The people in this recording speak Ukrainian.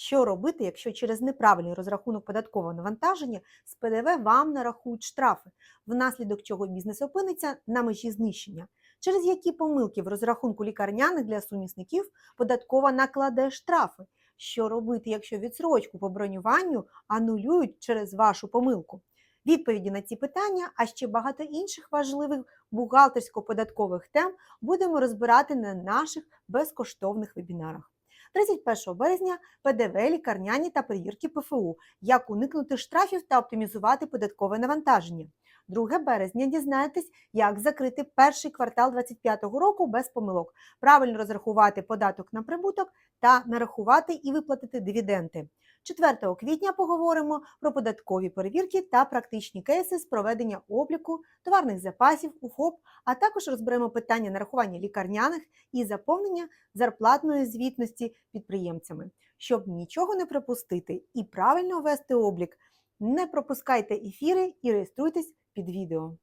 Що робити, якщо через неправильний розрахунок податкового навантаження з ПДВ вам нарахують штрафи, внаслідок чого бізнес опиниться на межі знищення? Через які помилки в розрахунку лікарняних для сумісників податкова накладе штрафи? Що робити, якщо відсрочку по бронюванню анулюють через вашу помилку? Відповіді на ці питання, а ще багато інших важливих бухгалтерсько-податкових тем будемо розбирати на наших безкоштовних вебінарах. 31 березня ПДВ, лікарняні та перевірки ПФУ, як уникнути штрафів та оптимізувати податкове навантаження. 2 березня дізнаєтесь, як закрити перший квартал 2025 року без помилок, правильно розрахувати податок на прибуток та нарахувати і виплатити дивіденди. 4 квітня поговоримо про податкові перевірки та практичні кейси з проведення обліку товарних запасів у ФОП, а також розберемо питання нарахування лікарняних і заповнення зарплатної звітності підприємцями. Щоб нічого не пропустити і правильно вести облік, не пропускайте ефіри і реєструйтесь під відео.